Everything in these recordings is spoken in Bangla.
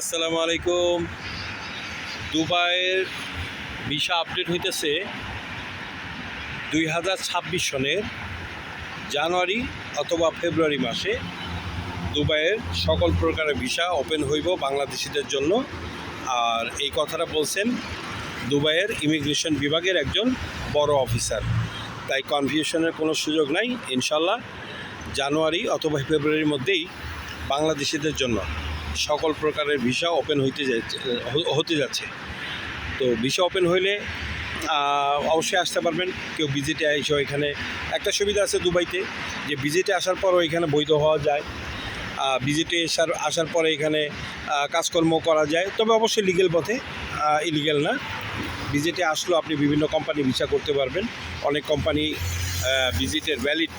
আসসালামু আলাইকুম। দুবাইয়ের ভিসা আপডেট হইতেছে দুই হাজার ছাব্বিশ সনের জানুয়ারি অথবা ফেব্রুয়ারি মাসে দুবাইয়ের সকল প্রকারের ভিসা ওপেন হইব বাংলাদেশিদের জন্য। আর এই কথাটা বলছেন দুবাইয়ের ইমিগ্রেশন বিভাগের একজন বড় অফিসার। তাই কনফিউশনের কোনো সুযোগ নাই, ইনশাল্লাহ জানুয়ারি অথবা ফেব্রুয়ারির মধ্যেই বাংলাদেশিদের জন্য। সকল প্রকারের ভিসা ওপেন হইতে হতে যাচ্ছে। তো ভিসা ওপেন হইলে অবশ্যই আসতে পারবেন। কেউ ভিজিটে এসে এখানে একটা সুবিধা আছে দুবাইতে, যে ভিজিটে আসার পরও এখানে বৈধ হওয়া যায়। ভিজিটে আসার আসার পরে এখানে কাজকর্ম করা যায়। তবে অবশ্যই লিগেল পথে ইলিগেল না। ভিজিটে আসলেও আপনি বিভিন্ন কোম্পানি ভিসা করতে পারবেন। অনেক কোম্পানি ভিজিটের ভ্যালিড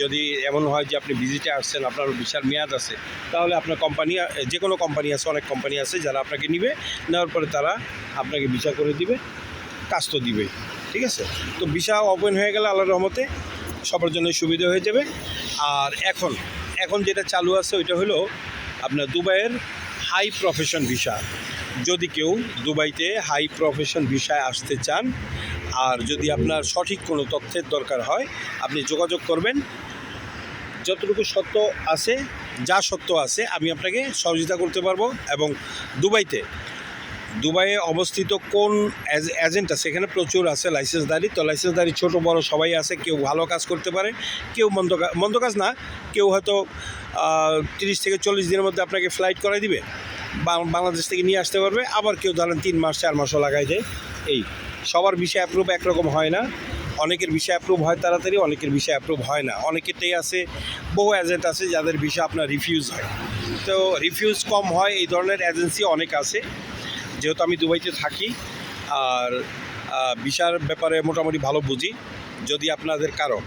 যদি এমন হয় যে আপনি ভিজিটে আসছেন, আপনার ভিসার মেয়াদ আছে, তাহলে আপনার কোম্পানি, যে কোনো কোম্পানি আছে, অনেক কোম্পানি আছে যারা আপনাকে নিবে, নেওয়ার পরে তারা আপনাকে ভিসা করে দিবে, কাজ তো দিবেই ঠিক আছে? তো ভিসা ওপেন হয়ে গেলে আল্লাহ রহমতে সবার জন্য সুবিধা হয়ে যাবে। আর এখন এখন যেটা চালু আছে, ওইটা হলো আপনার দুবাইয়ের হাই প্রফেশন ভিসা যদি কেউ দুবাইতে হাই প্রফেশন ভিসায় আসতে চান, আর যদি আপনার সঠিক কোনো তথ্যের দরকার হয়, আপনি যোগাযোগ করবেন। যতটুকু সত্য আছে, যা সত্য আছে, আমি আপনাকে সহযোগিতা করতে পারব এবং দুবাইতে। দুবাইয়ে অবস্থিত কোন এজ- এজেন্ট আছে? এখানে প্রচুর আছে লাইসেন্সদারি। তো লাইসেন্সদারি ছোট, বড় সবাই আছে। কেউ ভালো কাজ করতে পারে, কেউ মন্দ মন্দ কাজ না। কেউ হয়তো তিরিশ থেকে চল্লিশ দিনের মধ্যে আপনাকে ফ্লাইট করাই দিবে। বাংলাদেশ থেকে নিয়ে আসতে পারবে। আবার কেউ ধরেন তিন মাস, চার মাসও লাগাই যায় এই সবার বিষয় অ্যাপ্রুভ একরকম হয় না। অনেকের বিষয় অ্যাপ্রুভ হয় তাড়াতাড়ি, অনেকের বিষয় অ্যাপ্রুভ হয় না। অনেকেরটাই আছে, বহু এজেন্ট আছে যাদের বিষয় আপনার রিফিউজ হয়। তো রিফিউজ কম হয়, এই ধরনের এজেন্সি অনেক আছে। যেহেতু আমি দুবাইতে থাকি, আর ভিসার ব্যাপারে মোটামুটি ভালো বুঝি। যদি আপনাদের কারও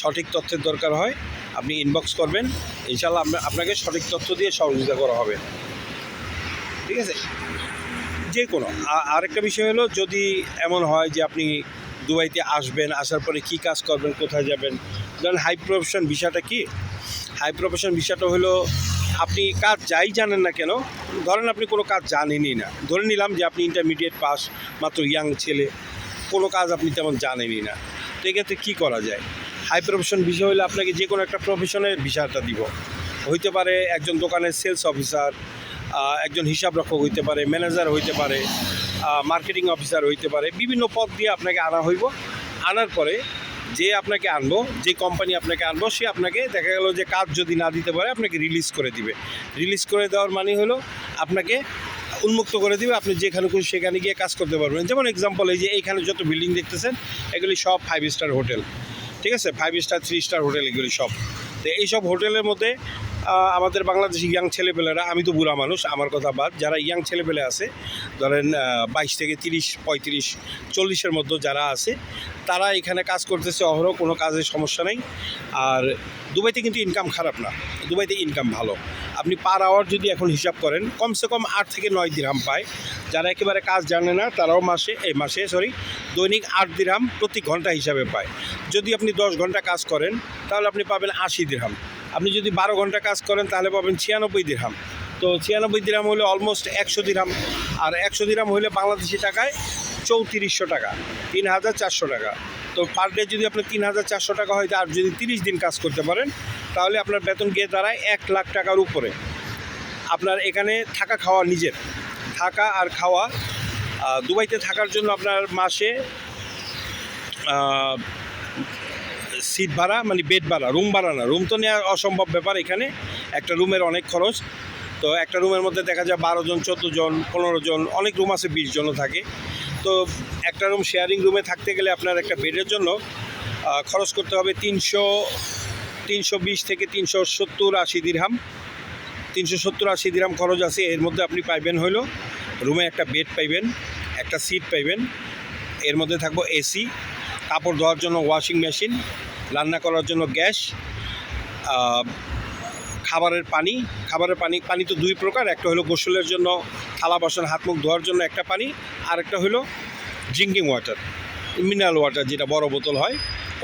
সঠিক তথ্যের দরকার হয়, আপনি ইনবক্স করবেন। ইনশাল্লাহ আপনাকে সঠিক তথ্য দিয়ে সহযোগিতা করা হবে। ঠিক আছে? যে কোনো আরেকটা বিষয় হলো, যদি এমন হয় যে আপনি দুবাইতে আসবেন, আসার পরে কি কাজ করবেন, কোথায় যাবেন? ধরেন হাই প্রফেশন ভিসাটা কি? হাই প্রফেশন ভিসাটা হলো, আপনি কাজ যাই জানেন না কেন, ধরেন আপনি কোনো কাজ জানেনই না। ধরে নিলাম যে আপনি ইন্টারমিডিয়েট পাস মাত্র ইয়াং ছেলে, কোনো কাজ আপনি তেমন জানেনই না। তো এক্ষেত্রে কী করা যায়? হাই প্রফেশন বিষয় হলে আপনাকে যে কোনো একটা প্রফেশনের ভিসাটা দিব। হইতে পারে একজন দোকানের সেলস অফিসার একজন হিসাব রক্ষক হইতে পারে ম্যানেজার হইতে পারে মার্কেটিং অফিসার হইতে পারে, বিভিন্ন পদ দিয়ে আপনাকে আনা হইব। আনার পরে যে আপনাকে আনব, যে কোম্পানি আপনাকে আনব, সে আপনাকে দেখা গেল যে কাজ যদি না দিতে পারে, আপনাকে রিলিজ করে দিবে। রিলিজ করে দেওয়ার মানে হলো আপনাকে উন্মুক্ত করে দিবে, আপনি যেখানে খুশি সেখানে গিয়ে কাজ করতে পারবেন। যেমন এক্সাম্পল এই যে এইখানে যত বিল্ডিং দেখতেছেন, এগুলি সব ফাইভ স্টার হোটেল ঠিক আছে? Five star three star hotel এগুলি সব। তো এইসব হোটেলের মধ্যে আমাদের বাংলাদেশি ইয়াং ছেলেপেলেরা, আমি তো বুড়া মানুষ, আমার কথা বাদ, যারা ইয়াং ছেলেপেলে আছে, ধরেন বাইশ থেকে তিরিশ, পঁয়ত্রিশ, চল্লিশের মধ্যে যারা আছে, তারা এখানে কাজ করতেছে অহরহ, কোনো কাজের সমস্যা নেই। আর দুবাইতে কিন্তু ইনকাম খারাপ না, দুবাইতে ইনকাম ভালো। আপনি পার আওয়ার যদি এখন হিসাব করেন, কমসে কম আট থেকে নয় দিরহাম পায়। যারা একেবারে কাজ জানে না, তারাও মাসে, এই মাসে সরি দৈনিক আট দিরহাম প্রতি ঘণ্টা হিসাবে পায়। যদি আপনি দশ ঘণ্টা কাজ করেন, তাহলে আপনি পাবেন আশি দিরহাম আপনি যদি বারো ঘণ্টা কাজ করেন, তাহলে পাবেন ছিয়ানব্বই দিরহাম। তো ছিয়ানব্বই দিরহাম হলে অলমোস্ট একশো দিরহাম। আর একশো দিরহাম হলে বাংলাদেশি টাকায় চৌত্রিশশো টাকা তিন হাজার চারশো টাকা। তো পার ডে যদি আপনার তিন হাজার চারশো টাকা হয়, আর যদি তিরিশ দিন কাজ করতে পারেন, তাহলে আপনার বেতন গিয়ে দাঁড়ায় এক লাখ টাকার উপরে। আপনার এখানে থাকা খাওয়া নিজের। থাকা আর খাওয়া দুবাইতে থাকার জন্য আপনার মাসে সিট ভাড়া মানে বেড ভাড়া রুম ভাড়া না। রুম তো নেওয়া অসম্ভব ব্যাপার এখানে। একটা রুমের অনেক খরচ। তো একটা রুমের মধ্যে দেখা যায় বারো জন, চোদ্দ জন, পনেরো জন, অনেক রুম আছে, বিশ জনও থাকে। তো একটা রুম শেয়ারিং রুমে থাকতে গেলে আপনার একটা বেডের জন্য খরচ করতে হবে তিনশো তিনশো বিশ থেকে তিনশো সত্তর আশি দিরহাম তিনশো সত্তর আশি দিরহাম খরচ আছে, এর মধ্যে আপনি পাইবেন হলো রুমে একটা বেড পাইবেন, একটা সিট পাইবেন। এর মধ্যে থাকব এসি কাপড় ধোয়ার জন্য ওয়াশিং মেশিন রান্না করার জন্য গ্যাস খাবারের পানি। খাবারের পানি পানি তো দুই প্রকার, একটা হলো গোসলের জন্য থালা, বাসন, হাত, মুখ ধোয়ার জন্য একটা পানি আর একটা হলো ড্রিঙ্কিং ওয়াটার মিনারেল ওয়াটার যেটা বড় বোতল হয়,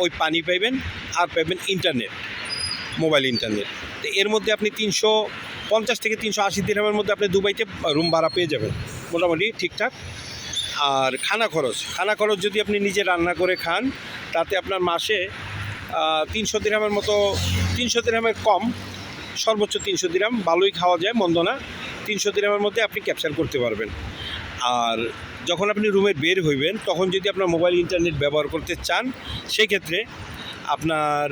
ওই পানি পাইবেন আর পাইবেন ইন্টারনেট মোবাইল ইন্টারনেট তো এর মধ্যে আপনি তিনশো পঞ্চাশ থেকে তিনশো আশি দিনের মধ্যে আপনি দুবাইতে রুম ভাড়া পেয়ে যাবেন, মোটামুটি ঠিকঠাক। আর খানা খরচ খানা খরচ যদি আপনি নিজে রান্না করে খান, তাতে আপনার মাসে তিনশো দিরহামের মতো, তিনশো দিরহামের কম, সর্বোচ্চ তিনশো দিরহাম ভালোই খাওয়া যায়, মন্দ না। তিনশো দিরহামের মধ্যে আপনি ক্যাপচার করতে পারবেন। আর যখন আপনি রুমে বের হইবেন, তখন যদি আপনার মোবাইল ইন্টারনেট ব্যবহার করতে চান সেই ক্ষেত্রে আপনার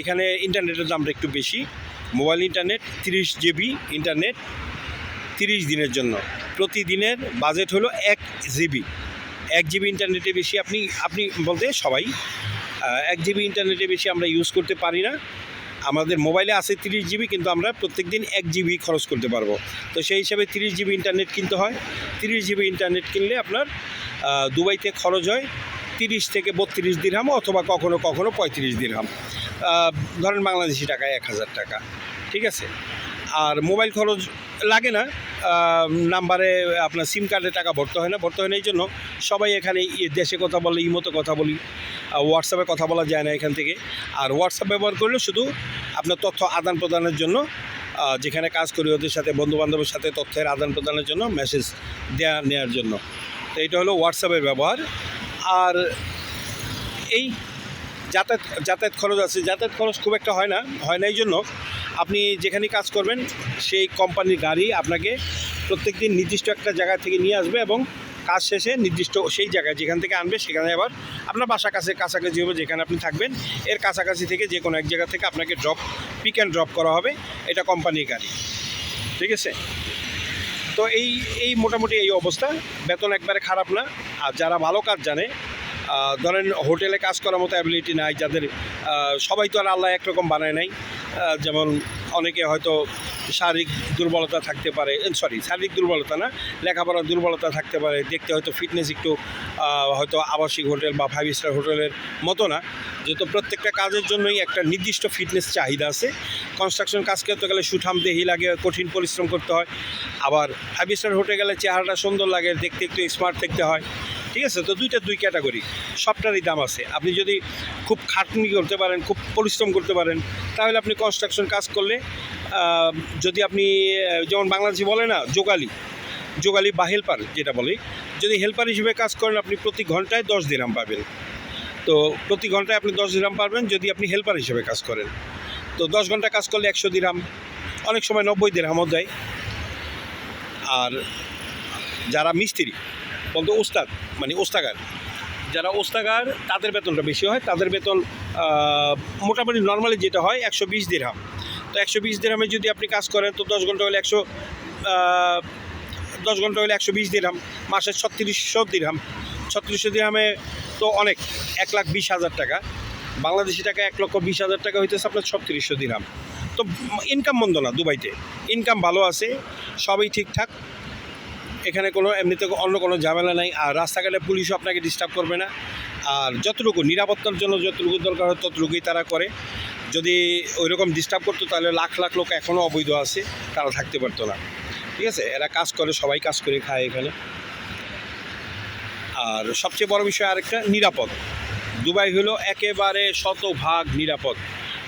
এখানে ইন্টারনেটের দামটা একটু বেশি। মোবাইল ইন্টারনেট তিরিশ জিবি ইন্টারনেট তিরিশ দিনের জন্য। প্রতিদিনের বাজেট হলো এক জিবি এক জিবি ইন্টারনেটে বেশি আপনি আপনি বলতে সবাই এক জিবি ইন্টারনেটে বেশি আমরা ইউজ করতে পারি না। আমাদের মোবাইলে আছে তিরিশ জিবি কিন্তু আমরা প্রত্যেক দিন এক জিবি খরচ করতে পারব। তো সেই হিসাবে তিরিশ জিবি ইন্টারনেট কিনতে হয়। তিরিশ জিবি ইন্টারনেট কিনলে আপনার দুবাইতে খরচ হয় তিরিশ থেকে বত্রিশ দিরহাম অথবা কখনো কখনো পঁয়ত্রিশ দিরহাম ধরেন বাংলাদেশি টাকায় এক হাজার টাকা। ঠিক আছে? আর মোবাইল খরচ লাগে না। নাম্বারে আপনার সিম কার্ডে টাকা ভরতে হয় না। ভরতে হয় না, এই জন্য সবাই এখানে দেশে কথা বলে, ইমোতে কথা বলি হোয়াটসঅ্যাপে কথা বলা যায় না এখান থেকে। আর হোয়াটসঅ্যাপ ব্যবহার করলে শুধু আপনার তথ্য আদান প্রদানের জন্য যেখানে কাজ করি ওদের সাথে বন্ধু বান্ধবের সাথে তথ্যের আদান প্রদানের জন্য মেসেজ দেওয়া নেওয়ার জন্য। তো এটা হলো হোয়াটসঅ্যাপের ব্যবহার। আর এই যাতায়াত যাতায়াত খরচ আছে। যাতায়াত খরচ খুব একটা হয় না হয় না, এই জন্য আপনি যেখানে কাজ করবেন, সেই কোম্পানির গাড়ি আপনাকে প্রত্যেক দিন নির্দিষ্ট একটা জায়গা থেকে নিয়ে আসবে এবং কাজ শেষে নির্দিষ্ট সেই জায়গায় যেখান থেকে আনবে, সেখানে আবার আপনার বাসা কাছে কাছাকাছি হবে যেখানে আপনি থাকবেন। এর কাছাকাছি থেকে যে কোনো এক জায়গা থেকে আপনাকে ড্রপ পিক অ্যান্ড ড্রপ করা হবে এটা কোম্পানির গাড়ি। ঠিক আছে? তো এই এই মোটামুটি এই অবস্থা। বেতন একবারে খারাপ না। আর যারা ভালো কাজ জানে ধরেন হোটেলে কাজ করার মতো অ্যাবিলিটি নাই, যাদের সবাই তো আর আল্লাহ একরকম বানায় নাই। যেমন অনেকে হয়তো শারীরিক দুর্বলতা থাকতে পারে সরি শারীরিক দুর্বলতা না, লেখাপড়ার দুর্বলতা থাকতে পারে, দেখতে হয়তো ফিটনেস একটু হয়তো আবাসিক হোটেল বা ফাইভ স্টার হোটেলের মতো না। যেহেতু প্রত্যেকটা কাজের জন্যই একটা নির্দিষ্ট ফিটনেস চাহিদা আছে। কনস্ট্রাকশন কাজ করতে গেলে সুঠাম দেহি লাগে, কঠিন পরিশ্রম করতে হয়। আবার ফাইভ স্টার হোটেল গেলে চেহারাটা সুন্দর লাগে, দেখতে একটু স্মার্ট দেখতে হয়। ঠিক আছে? তো দুইটা দুই ক্যাটাগরি সবটারই দাম আছে। আপনি যদি খুব খাটনি করতে পারেন, খুব পরিশ্রম করতে পারেন, তাহলে আপনি কনস্ট্রাকশন কাজ করলে যদি আপনি যেমন বাংলাদেশি বলে না যোগালি যোগালি বা হেল্পার যেটা বলি, যদি হেল্পার হিসেবে কাজ করেন, আপনি প্রতি ঘন্টায় দশ দিরাম পাবেন। তো প্রতি ঘন্টায় আপনি দশ দিরাম পাবেন, যদি আপনি হেল্পার হিসেবে কাজ করেন। তো দশ ঘণ্টা কাজ করলে একশো দিরাম অনেক সময় নব্বই দিরহামও দেয়। আর যারা মিস্ত্রি বলতে ওস্তাদ মানে ওস্তাগার। যারা ওস্তাগার, তাদের বেতনটা বেশি হয়। তাদের বেতন মোটামুটি নর্মালি যেটা হয়, একশো বিশ দিরহাম তো একশো বিশ দিরহামে যদি আপনি কাজ করেন, তো দশ ঘণ্টা হলে একশো দশ ঘণ্টা হলে একশো বিশ দিরহাম মাসে ছত্রিশশো দিরহাম ছত্রিশশো দিরহামে তো অনেক, এক লাখ বিশ হাজার টাকা। বাংলাদেশি টাকা এক লক্ষ বিশ হাজার টাকা হইতেছে আপনার ছত্রিশশো দিরহাম তো, ইনকাম মন্দ না দুবাইতে। ইনকাম ভালো আছে, সবই ঠিকঠাক। এখানে কোনো, এমনিতে অন্য কোনো ঝামেলা নাই। আর রাস্তাঘাটে পুলিশও আপনাকে ডিস্টার্ব করবে না। আর যতটুকু নিরাপত্তার জন্য যতটুকু দরকার হয় ততটুকুই তারা করে। যদি ওইরকম ডিস্টার্ব করতো তাহলে লাখ লাখ লোক এখনও অবৈধ আছে, তারা থাকতে পারতো না। ঠিক আছে? এরা কাজ করে, সবাই কাজ করে খায় এখানে। আর সবচেয়ে বড় বিষয় আরেকটা, নিরাপদ। দুবাই হলো একেবারে শতভাগ নিরাপদ।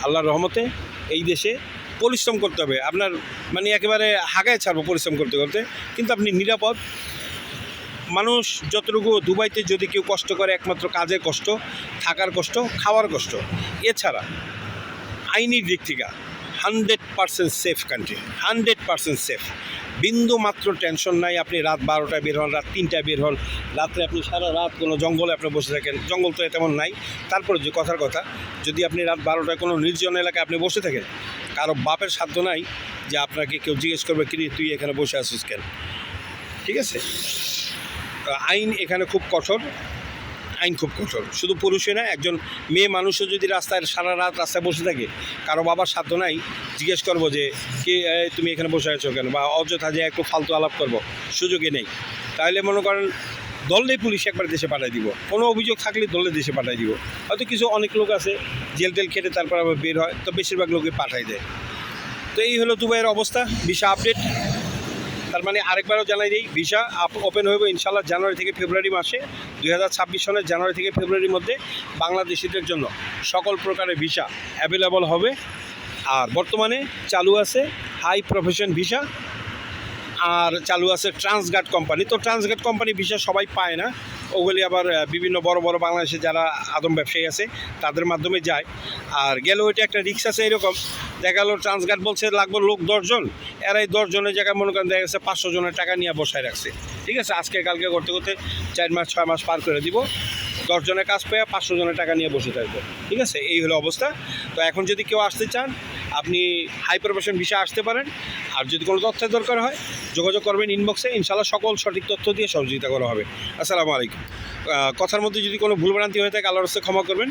আল্লাহর রহমতে এই দেশে পরিশ্রম করতে হবে। আপনার মানে একেবারে হাগায় ছাড়বো পরিশ্রম করতে করতে। কিন্তু আপনি নিরাপদ। মানুষ যতটুকু দুবাইতে যদি কেউ কষ্ট করে, একমাত্র কাজের কষ্ট, থাকার কষ্ট, খাওয়ার কষ্ট। এছাড়া আইনি দিক থেকে hundred percent safe country hundred percent safe বিন্দু মাত্র টেনশন নাই। আপনি রাত বারোটায় বের হন রাত তিনটায় বের হন। রাত্রে আপনি সারা রাত কোনো জঙ্গলে আপনি বসে থাকেন। জঙ্গল তো তেমন নাই। তারপরে যে কথার কথা যদি আপনি রাত বারোটায় কোনো নির্জন এলাকায় আপনি বসে থাকেন কারও বাপের সাধ্য নাই যে আপনাকে কেউ জিজ্ঞেস করবে কি রে, তুই এখানে বসে আসিস কেন? ঠিক আছে? আইন এখানে খুব কঠোর। আইন খুব কঠোর। শুধু পুরুষে না, একজন মেয়ে মানুষও যদি রাস্তায় সারা রাত রাস্তায় বসে থাকে, কারও বাবার সাধ্য নাই, জিজ্ঞেস করব যে, কে তুমি এখানে বসে আছো কেন? বা অযথা যে একটু ফালতু আলাপ করব সুযোগে নেই। তাহলে মনে করেন দললেই পুলিশ একবার দেশে পাঠিয়ে দিব। কোনো অভিযোগ থাকলে দলে দেশে পাঠিয়ে দিব। হয়তো কিছু অনেক লোক আছে, জেল টেল খেটে তারপর আবার বের হয়, তো বেশিরভাগ লোকে পাঠাই দেয়। তো এই হলো দুবাইয়ের অবস্থা। Visa update. তার মানে আরেকবারও জানাই দিই, ভিসা ওপেন হইব ইনশাল্লাহ জানুয়ারি থেকে ফেব্রুয়ারি মাসে, দুই হাজার ছাব্বিশ সনের জানুয়ারি থেকে ফেব্রুয়ারির মধ্যে বাংলাদেশিদের জন্য সকল প্রকারের ভিসা অ্যাভেলেবল হবে। আর বর্তমানে চালু আছে হাই প্রফেশন ভিসা, আর চালু আছে ট্রান্সগার্ড কোম্পানি তো ট্রান্সগার্ড কোম্পানি ভিসা সবাই পায় না। ওগুলি আবার বিভিন্ন বড় বড় বাংলাদেশে যারা আদম ব্যবসায়ী আছে, তাদের মাধ্যমে যায়। আর গেলেও এটা একটা রিক্স আছে এরকম। দেখা গেলো ট্রান্সগার্ড বলছে লাগবে লোক দশজন। এরাই দশজনের জায়গায় মনে করেন দেখা গেছে পাঁচশো জনের টাকা নিয়ে বসায় রাখছে। ঠিক আছে? আজকে কালকে করতে করতে চার মাস, ছয় মাস পার করে দিব। দশজনের কাজ পেয়ে পাঁচশো জনের টাকা নিয়ে বসে থাকবে। ঠিক আছে? এই হলো অবস্থা। তো এখন যদি কেউ আসতে চান আপনি হাই প্রফেশন ভিসা আসতে পারেন, আর যদি কোনো তথ্যের দরকার হয়, যোগাযোগ করবেন ইনবক্সে ইনশাল্লাহ সকল সঠিক তথ্য দিয়ে সহযোগিতা করা হবে। আসসালামু আলাইকুম। কথার মধ্যে যদি কোনো ভুলভ্রান্তি হয়ে থাকে, আল্লাহর ক্ষমা করবেন।